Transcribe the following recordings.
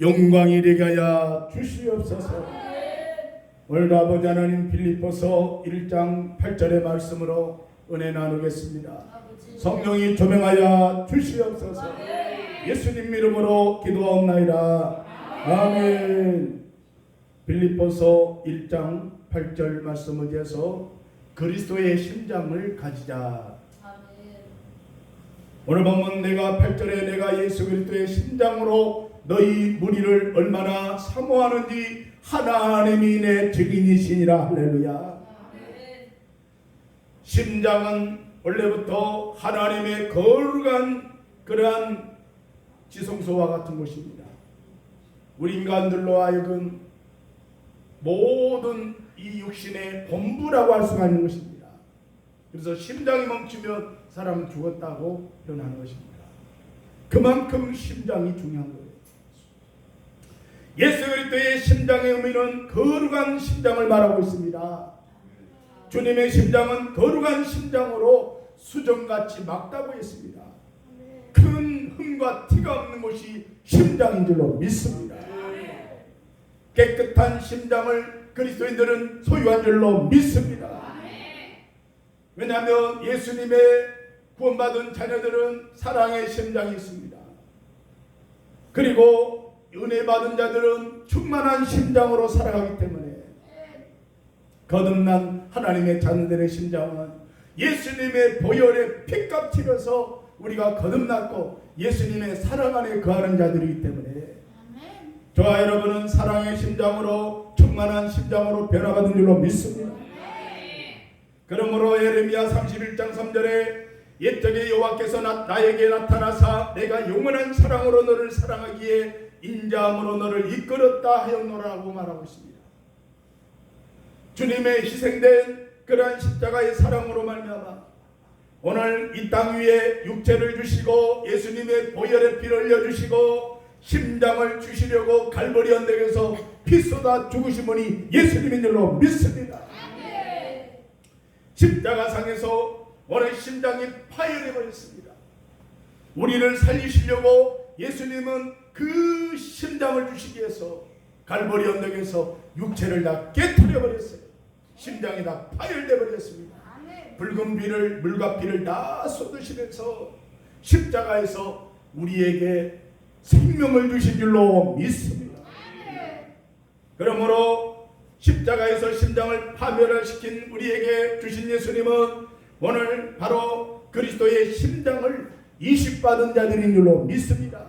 영광이 되게 하여 주시옵소서. 오늘도 아버지 하나님 빌립보서 1장 8절의 말씀으로 은혜 나누겠습니다. 성령이 조명하여 주시옵소서. 예수님 이름으로 기도하옵나이다. 아멘. 빌립보서 1장 8절 말씀 의지해서 그리스도의 심장을 가지자. 오늘 본문 내가 8절에 내가 예수 그리스도의 심장으로 너희 무리를 얼마나 사모하는지 하나님이 내 증인이시니라 할렐루야. 심장은 원래부터 하나님의 거룩한 그러한 지성소와 같은 곳입니다. 우리 인간들로 하여금 모든 이 육신의 본부라고 할 수가 있는 것입니다. 그래서 심장이 멈추면 사람은 죽었다고 표현하는 것입니다. 그만큼 심장이 중요한 거예요. 예수 그리스도의 심장의 의미는 거룩한 심장을 말하고 있습니다. 주님의 심장은 거룩한 심장으로 수정같이 막다고 했습니다. 큰 흠과 티가 없는 것이 심장인 줄로 믿습니다. 깨끗한 심장을 그리스도인들은 소유한 줄로 믿습니다. 왜냐하면 예수님의 구원받은 자녀들은 사랑의 심장이 있습니다. 그리고 은혜 받은 자들은 충만한 심장으로 살아가기 때문에 거듭난 하나님의 자녀들의 심장은 예수님의 보혈에 피값 치러서 우리가 거듭났고 예수님의 사랑 안에 거하는 자들이기 때문에 저와 여러분은 사랑의 심장으로 충만한 심장으로 변화받은 줄로 믿습니다. 그러므로 예레미야 31장 3절에 옛적에 여호와께서 나, 나에게 나타나사 내가 영원한 사랑으로 너를 사랑하기에 인자함으로 너를 이끌었다 하였노라고 말하고 있습니다. 주님의 희생된 그러한 십자가의 사랑으로 말미암아 오늘 이 땅 위에 육체를 주시고 예수님의 보혈의 피를 흘려 주시고 심장을 주시려고 갈보리 언덕에서 피 쏟아 죽으심으니 예수님인 줄로 믿습니다. 십자가상에서 오늘 심장이 파열해 버렸습니다. 우리를 살리시려고 예수님은 그 심장을 주시기 위해서 갈보리 언덕에서 육체를 다 깨뜨려 버렸어요. 심장이 다 파열돼 버렸습니다. 붉은 비를 물과 피를 다 쏟으시면서 십자가에서 우리에게 생명을 주신 줄로 믿습니다. 그러므로 십자가에서 심장을 파멸시킨 우리에게 주신 예수님은 오늘 바로 그리스도의 심장을 이식받은 자들인 줄로 믿습니다.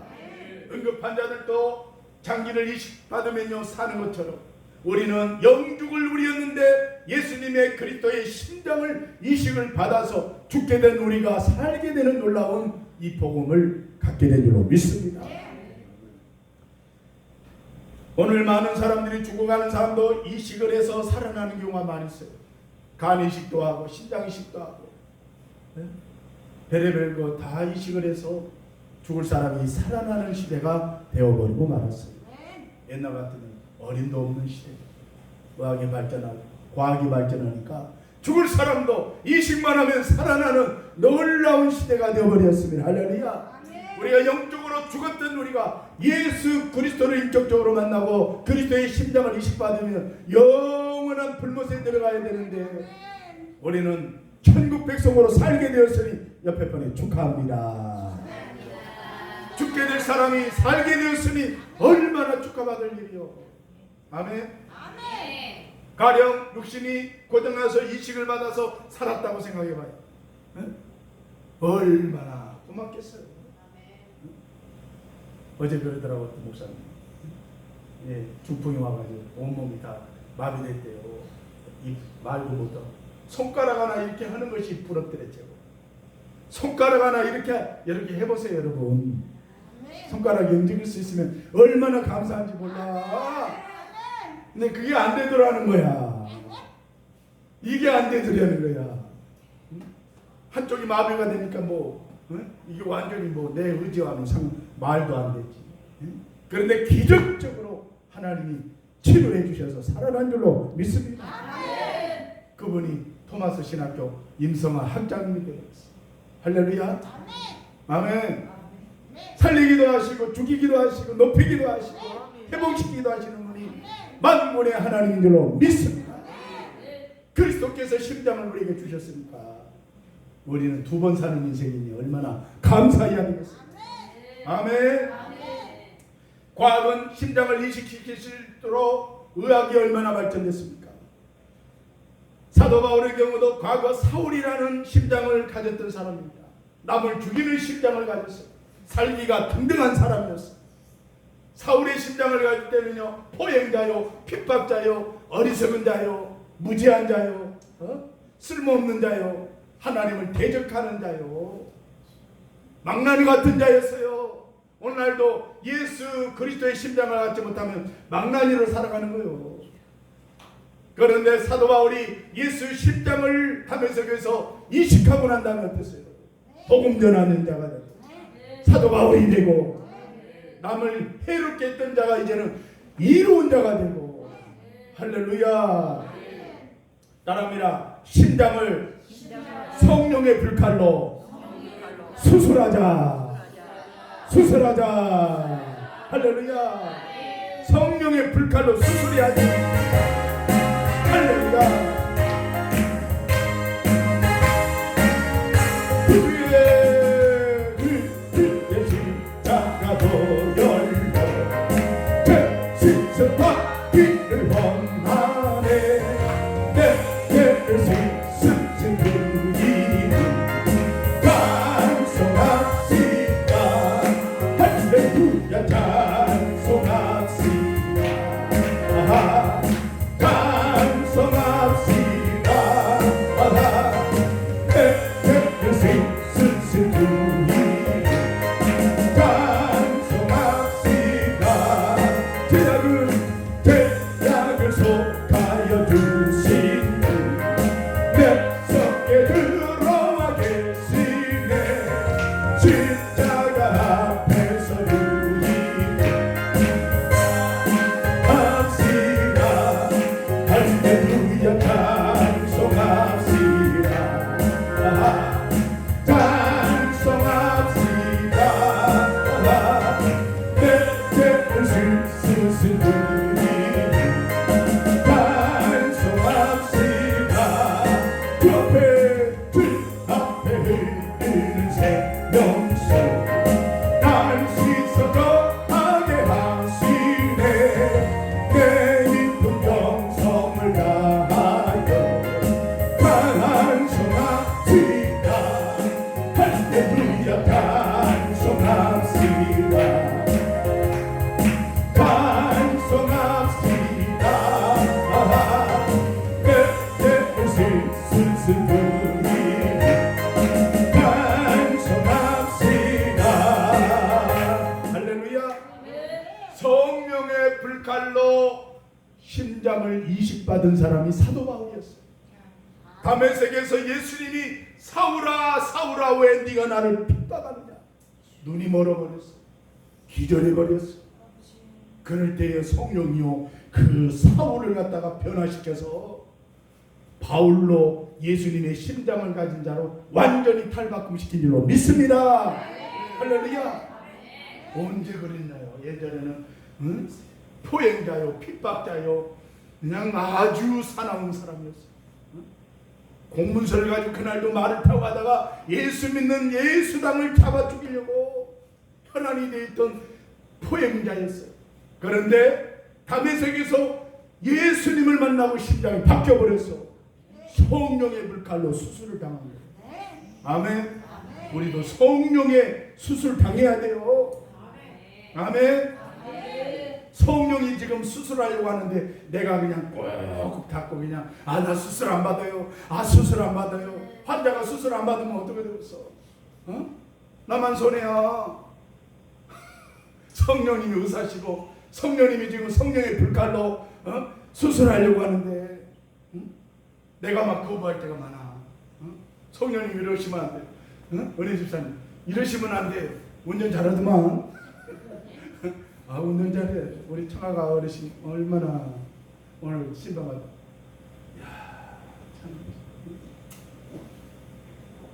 응급한 자들도 장기를 이식받으면요 사는 것처럼 우리는 영죽을 누렸는데 예수님의 그리스도의 심장을 이식을 받아서 죽게 된 우리가 살게 되는 놀라운 이 복음을 갖게 된 줄로 믿습니다. 오늘 많은 사람들이 죽어가는 사람도 이식을 해서 살아나는 경우가 많이 있어요. 간 이식도 하고 신장 이식도 하고 네? 별의별 거다 이식을 해서 죽을 사람이 살아나는 시대가 되어버리고 말았어요. 옛날 같으면 어림도 없는 시대. 의학이 발전하고 과학이 발전하니까 죽을 사람도 이식만 하면 살아나는 놀라운 시대가 되어버렸습니다. 할렐루야. 우리가 영적으로 죽었던 우리가 예수 그리스도를 인격적으로 만나고 그리스도의 심장을 이식받으면 영원한 불못에 들어가야 되는데 우리는 천국 백성으로 살게 되었으니 옆에 분에 축하합니다. 죽게 될 사람이 살게 되었으니 얼마나 축하받을 일이요. 아멘. 가령 육신이 고장나서 이식을 받아서 살았다고 생각해봐요. 네? 얼마나 고맙겠어요. 어제 그러더라고 또 목사님. 예, 중풍이 와가지고 온몸이 다 마비됐대요. 이 말도 못하고 손가락 하나 이렇게 하는 것이 부럽더랬죠. 손가락 하나 이렇게 이렇게 해보세요, 여러분. 손가락 움직일 수 있으면 얼마나 감사한지 몰라. 근데 그게 안 되더라는 거야. 이게 안 되더라는 거야. 한쪽이 마비가 되니까 뭐 응? 이게 완전히 뭐 내 의지와는 상 말도 안 되지. 응? 그런데 기적적으로 하나님이 치료해 주셔서 살아난 줄로 믿습니다. 그분이 토마스 신학교 임성아 학장님이 되었어요. 할렐루야. 아멘. 살리기도 하시고 죽이기도 하시고 높이기도 하시고 회복시키기도 하시는 분이 만군의 하나님인 줄로 믿습니다. 그리스도께서 심장을 우리에게 주셨으니까 우리는 두 번 사는 인생이니 얼마나 감사해야 되겠습니까? 아멘. 과학은 심장을 이식시키도록 의학이 얼마나 발전됐습니까? 사도 바울의 경우도 과거 사울이라는 심장을 가졌던 사람입니다. 남을 죽이는 심장을 가졌어요. 살기가 등등한 사람이었어요. 사울의 심장을 가질 때는요 포행자요 핍박자요 어리석은 자요 무지한 자요 어? 쓸모없는 자요 하나님을 대적하는 자요 망나니 같은 자였어요. 오늘날도 예수 그리스도의 심장을 갖지 못하면 망나니로 살아가는 거예요. 그런데 사도 바울이 예수 심장을 하면서 그래서 이식하고 난 다음에 어땠어요? 복음 전하는 자가 되고 사도 바울이 되고 남을 해롭게 했던 자가 이제는 이로운 자가 되고 할렐루야. 따라합니다. 심장을 성령의 불칼로 수술하자. 수술하자. 할렐루야. 성령의 불칼로 수술해야지. 할렐루야 예수님이 사울아 사울아 왜 네가 나를 핍박하느냐? 눈이 멀어버렸어. 기절해버렸어. 그럴 때에 성령이요 그 사울을 갖다가 변화시켜서 바울로 예수님의 심장을 가진 자로 완전히 탈바꿈시킨 줄로 믿습니다. 할렐루야. 언제 그랬나요? 예전에는 응? 포행자요 핍박자요 그냥 아주 사나운 사람이었어 공문서를 가지고 그날도 말을 타고 가다가 예수 믿는 예수당을 잡아 죽이려고 편안히 돼 있던 포행자였어요. 그런데 담에색에서 예수님을 만나고 심장이 바뀌어 버렸어. 성령의 불칼로 수술을 당한 거예요. 아멘. 우리도 성령의 수술 당해야 돼요. 아멘. 성령이 지금 수술하려고 하는데 내가 그냥 꼭 닫고 그냥 아 나 수술 안 받아요. 아 수술 안 받아요. 환자가 수술 안 받으면 어떻게 되겠어? 어? 나만 손해야. 성령님이 의사시고 성령님이 지금 성령의 불칼로 어? 수술하려고 하는데 응? 내가 막 거부할 때가 많아. 응? 성령님 이러시면 안 돼. 응? 은혜 집사님 이러시면 안 돼. 운전 잘하더만. 아 운전 잘해. 우리 청아가 어르신 얼마나 오늘 참.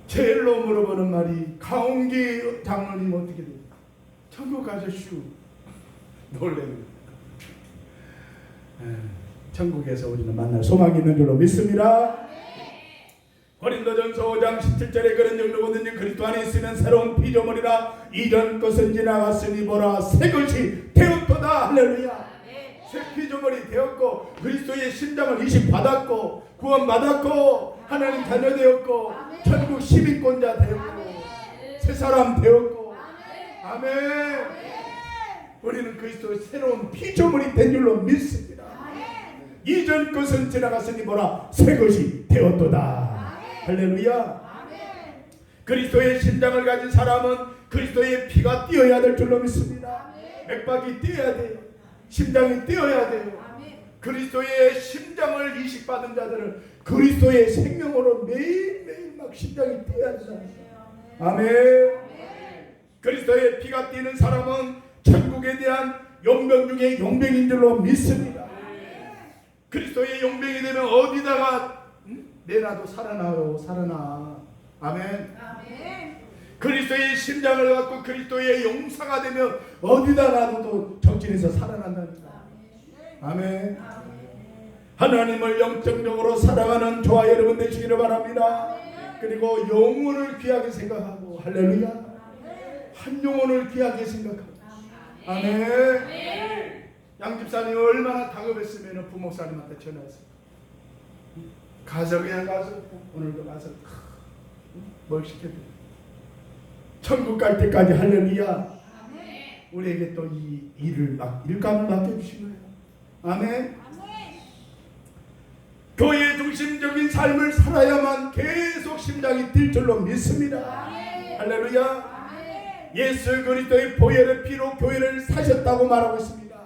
제일로 물어보는 말이 가온기 장로님 어떻게 돼? 천국 가셨슈. 놀래는. 에, 천국에서 우리는 만날 소망이 있는 줄로 믿습니다. 고린도전서 5장 17절에 그런 정도거든요. 그리스도 안에 있으면 새로운 피조물이라 이전 것은 지나갔으니 보라 새 것이 되었도다. 할렐루야. 새 피조물이 되었고 그리스도의 심장을 이식 받았고 구원 받았고 하나님 자녀 되었고 천국 시민권자 되었고 새 사람 되었고 아멘. 우리는 그리스도의 새로운 피조물이 된 줄로 믿습니다. 이전 것은 지나갔으니 뭐라 새 것이 되었도다. 할렐루야. 그리스도의 심장을 가진 사람은 그리스도의 피가 뛰어야 될 줄로 믿습니다. 맥박이 뛰어야 돼요. 심장이 뛰어야 돼요. 그리스도의 심장을 이식받은 자들은 그리스도의 생명으로 매일매일 막 심장이 뛰어야 된다. 아멘. 그리스도의 피가 뛰는 사람은 천국에 대한 용병 중에 용병인 줄로 믿습니다. 그리스도의 용병이 되면 어디다가 음? 내놔도 살아나요, 살아나. 아멘. 그리스도의 심장을 갖고 그리스도의 용사가 되면 어디다 놔도 정진에서 살아난다니까. 아멘. 하나님을 영적으로 사랑하는 저와 여러분 되시기를 바랍니다. 그리고 영혼을 귀하게 생각하고 할렐루야. 한 영혼을 귀하게 생각하고 아멘. 양 집사님 얼마나 다급했으면 부목사님한테 전화했어. 가서 그냥 가서 오늘도 가서 뭘 시켜줘. 천국 갈 때까지 할렐루야. 우리에게 또 이 일을 막 일감을 맡겨주신 거예요. 아멘. 교회 중심적인 삶을 살아야만 계속 심장이 뛸 줄로 믿습니다. 할렐루야. 예수 그리스도의 보혈의 피로 교회를 사셨다고 말하고 있습니다.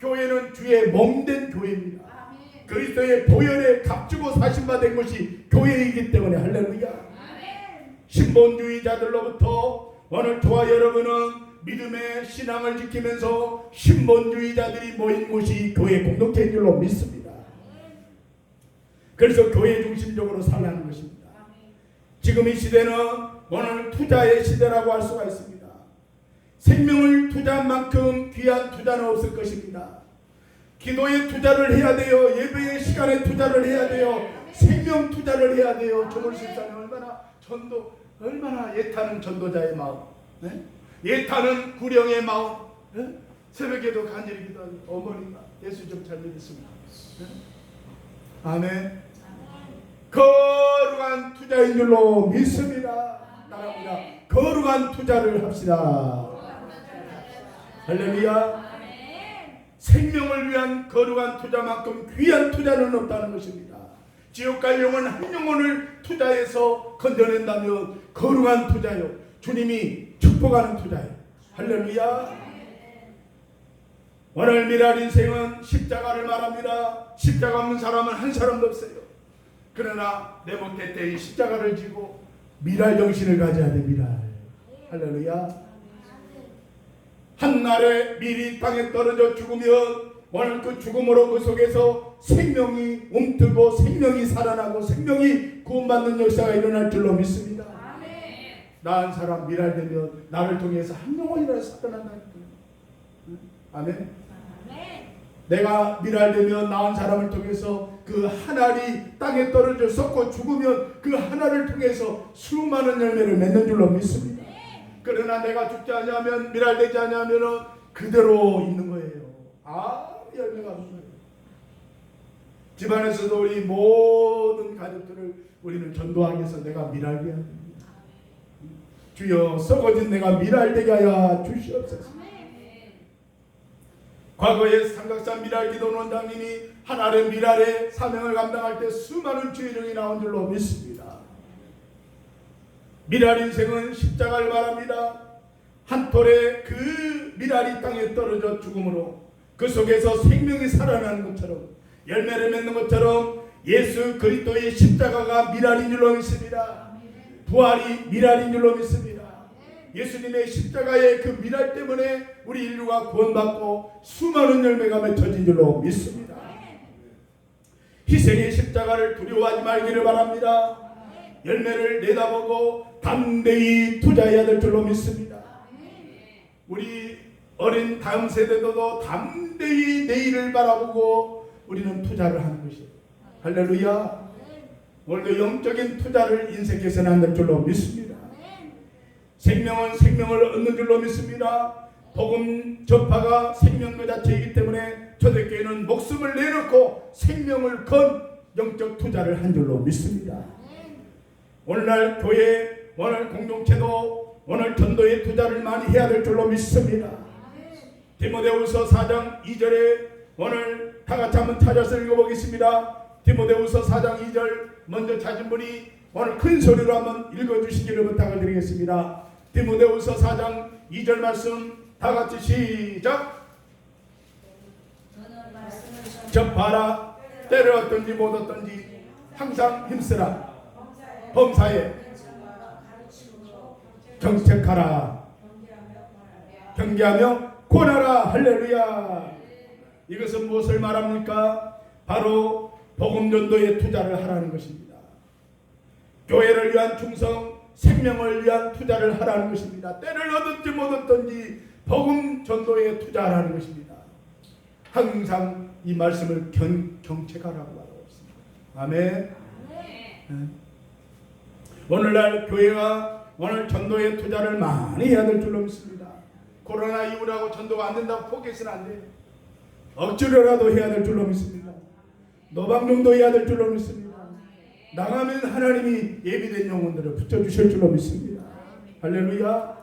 교회는 주의 몸된 교회입니다. 그리스도의 보혈에 값주고 사신 바된 것이 교회이기 때문에 할렐루야. 신본주의자들로부터 오늘 저와 여러분은 믿음의 신앙을 지키면서 신본주의자들이 모인 곳이 교회 공동체인 줄로 믿습니다. 그래서 교회 중심적으로 살라는 것입니다. 지금 이 시대는 오늘 투자의 시대라고 할 수가 있습니다. 생명을 투자한 만큼 귀한 투자는 없을 것입니다. 기도에 투자를 해야 돼요. 예배의 시간에 투자를 해야 돼요. 생명 투자를 해야 돼요. 조물 실사는 얼마나 전도 얼마나 예타는 전도자의 마음, 네? 예타는 구령의 마음, 네? 새벽에도 간절히 기도하는 어머니가 예수 좀잘 믿습니다. 네? 아멘. 거룩한 투자인 줄로 믿습니다. 따라합니다. 거룩한 투자를 합시다. 할렐루야. 생명을 위한 거룩한 투자만큼 귀한 투자는 없다는 것입니다. 지옥 갈 영혼 한 영혼을 투자해서 건져낸다면 거룩한 투자요. 주님이 축복하는 투자요. 할렐루야. 오늘 미랄 인생은 십자가를 말합니다. 십자가 없는 사람은 한 사람도 없어요. 그러나 내 못할 때이 십자가를 지고 미랄 정신을 가져야 돼 미랄. 할렐루야. 한날에 미리 땅에 떨어져 죽으면 오늘 그 죽음으로 그 속에서 생명이 움트고 생명이 살아나고 생명이 구원받는 역사가 일어날 줄로 믿습니다. 나한 사람 미랄되면 나를 통해서 한 영혼이라도 살아난다니까요. 아멘. 내가 미랄되면 나은 사람을 통해서 그 하나리 땅에 떨어져 썩고 죽으면 그 하나를 통해서 수많은 열매를 맺는 줄로 믿습니다. 그러나 내가 죽지 않으면 미랄되지 않으면 그대로 있는 거예요. 아 열매가 거예요. 집안에서도 우리 모든 가족들을 우리는 전도하기 위해서 내가 미랄되게 합니다. 주여 썩어진 내가 미랄되게 하여 주시옵소서. 과거에 삼각산 미랄 기도 원장님이 하나의 미랄의 사명을 감당할 때 수많은 주의령이 나온 줄로 믿습니다. 미랄 인생은 십자가를 말합니다. 한 톨의 그 미랄이 땅에 떨어져 죽음으로 그 속에서 생명이 살아나는 것처럼 열매를 맺는 것처럼 예수 그리스도의 십자가가 미랄인 줄로 믿습니다. 부활이 미랄인 줄로 믿습니다. 예수님의 십자가의 그 미랄 때문에 우리 인류가 구원받고 수많은 열매가 맺혀진 줄로 믿습니다. 희생의 십자가를 두려워하지 말기를 바랍니다. 열매를 내다보고 담대히 투자해야 될 줄로 믿습니다. 우리 어린 다음 세대도 담대히 내일을 바라보고 우리는 투자를 하는 것이에요. 할렐루야. 오늘도 영적인 투자를 인생에서는 안될 줄로 믿습니다. 생명은 생명을 얻는 줄로 믿습니다. 복음 전파가 생명 그 자체이기 때문에 초대교회는 목숨을 내놓고 생명을 건 영적 투자를 한 줄로 믿습니다. 오늘날 교회, 오늘 공동체도 오늘 전도에 투자를 많이 해야 될 줄로 믿습니다. 디모데후서 4장 2절에 오늘 다 같이 한번 찾아서 읽어보겠습니다. 디모데후서 4장 2절 먼저 찾은 분이 오늘 큰 소리로 한번 읽어주시기를 부탁을 드리겠습니다. 디모데후서 4장 2절 말씀 다 같이 시작. 접하라 때를 얻든지 못 얻든지 항상 힘쓰라 범사에 정책하라 경계하며 권하라 할렐루야 이것은 무엇을 말합니까? 바로 복음 전도에 투자를 하라는 것입니다. 교회를 위한 충성, 생명을 위한 투자를 하라는 것입니다. 때를 얻든지 못 얻든지 복음 전도에 투자하라는 것입니다. 항상 이 말씀을 경, 경책하라고 말하고 있습니다. 아멘. 네. 오늘날 교회가 오늘 전도에 투자를 많이 해야 될 줄로 믿습니다. 코로나 이후라고 전도가 안 된다고 포기해서는 안 돼요. 억지로라도 해야 될 줄로 믿습니다. 노방정도 해야 될 줄로 믿습니다. 나가면 하나님이 예비된 영혼들을 붙여주실 줄로 믿습니다. 할렐루야.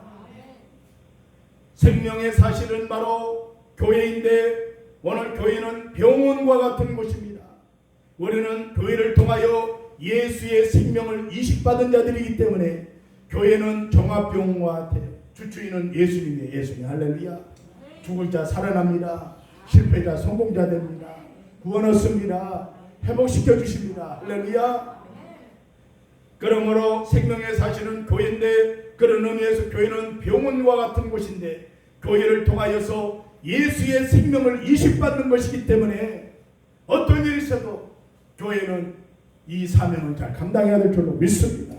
생명의 사실은 바로 교회인데 오늘 교회는 병원과 같은 곳입니다. 우리는 교회를 통하여 예수의 생명을 이식받은 자들이기 때문에 교회는 종합병원과 같아요. 주주인은 예수님이에요. 예수님 할렐루야. 죽을 자 살아납니다. 실패자 성공자 됩니다. 구원 얻습니다. 회복시켜 주십니다. 할렐루야. 그러므로 생명의 사실은 교회인데 그런 의미에서 교회는 병원과 같은 곳인데 교회를 통하여서 예수의 생명을 이식받는 것이기 때문에 어떤 일이 있어도 교회는 이 사명을 잘 감당해야 될 줄로 믿습니다.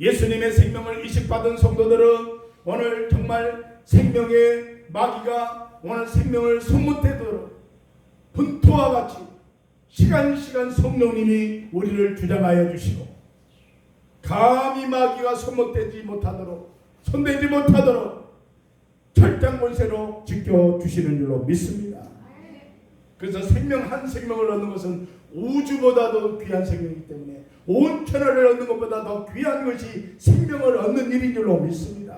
예수님의 생명을 이식받은 성도들은 오늘 정말 생명의 마귀가 오늘 생명을 손못대도록 분토와 같이 시간 시간 성령님이 우리를 주장하여 주시고 감히 마귀가 손못대지 못하도록 손대지 못하도록 철장 권세로 지켜 주시는 줄로 믿습니다. 그래서 생명 한 생명을 얻는 것은 우주보다도 귀한 생명이기 때문에 온 천하를 얻는 것보다 더 귀한 것이 생명을 얻는 일인 줄로 믿습니다.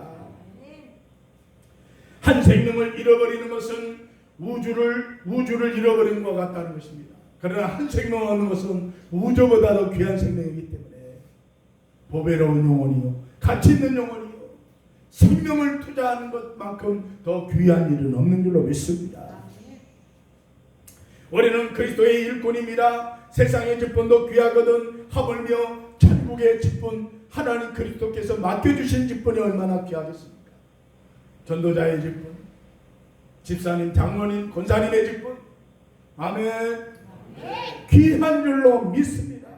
한 생명을 잃어버리는 것은 우주를 우주를 잃어버리는 것 같다는 것입니다. 그러나 한 생명을 얻는 것은 우주보다 더 귀한 생명이기 때문에 보배로운 영혼이요 가치 있는 영혼이요 생명을 투자하는 것만큼 더 귀한 일은 없는 줄로 믿습니다. 우리는 그리스도의 일꾼입니다. 세상의 직분도 귀하거든 하물며 천국의 직분 하나님 그리스도께서 맡겨주신 직분이 얼마나 귀하겠습니까? 전도자의 직분, 집사님, 장로님, 권사님의 직분, 아멘. 귀한 줄로 믿습니다.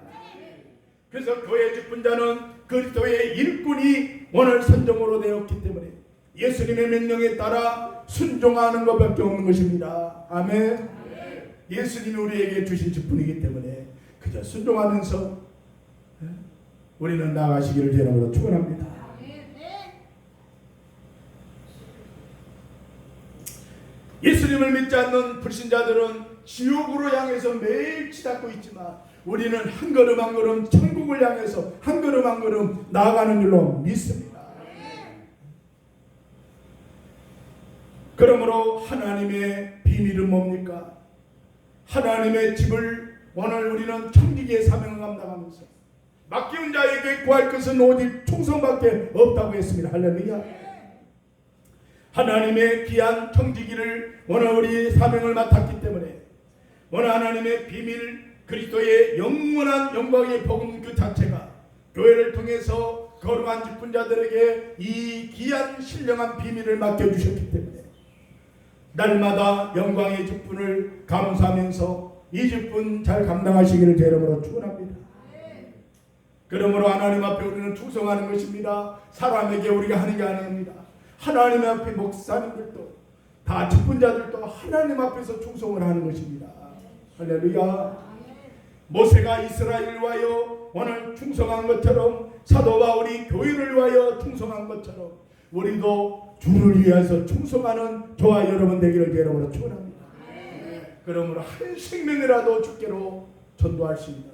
그래서 교회 직분자는 그리스도의 일꾼이 오늘 선정으로 되었기 때문에 예수님의 명령에 따라 순종하는 것밖에 없는 것입니다. 아멘. 예수님이 우리에게 주신 직분이기 때문에 그저 순종하면서 예, 우리는 나가시기를 주님으로 축원합니다. 예수님을 믿지 않는 불신자들은 지옥으로 향해서 매일 치닫고 있지만 우리는 한 걸음 한 걸음 천국을 향해서 한 걸음 한 걸음 나아가는 줄로 믿습니다. 그러므로 하나님의 비밀은 뭡니까? 하나님의 집을 오늘 우리는 청지기의 사명을 감당하면서 맡기운 자에게 구할 것은 오직 충성밖에 없다고 했습니다. 할렐루야. 하나님의 귀한 청지기를 오늘 우리 사명을 맡았기 때문에 오늘 하나님의 비밀 그리스도의 영원한 영광의 복음 그 자체가 교회를 통해서 거룩한 직분자들에게 이 귀한 신령한 비밀을 맡겨주셨기 때문에 날마다 영광의 직분을 감사하면서 이 직분 잘 감당하시기를 제 이름으로 축원합니다. 그러므로 하나님 앞에 우리는 충성하는 것입니다. 사람에게 우리가 하는 게 아닙니다. 하나님 앞에 목사님들도 다 직분자들도 하나님 앞에서 충성을 하는 것입니다. 할렐루야. 모세가 이스라엘을 위하여 오늘 충성한 것처럼 사도 바울이 교회를 위하여 충성한 것처럼 우리도 주를 위해서 충성하는 저와 여러분 되기를 여러분으로 축원합니다. 그러므로 한 생명이라도 주께로 전도할 수 있는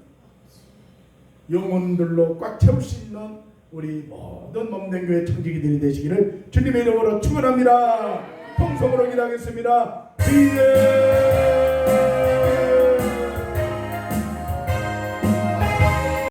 영혼들로 꽉 채울 수 있는 우리 모든 몸된 교회 청지기들이 되시기를 주님의 이름으로 축원합니다. 통성으로 기도하겠습니다. 주의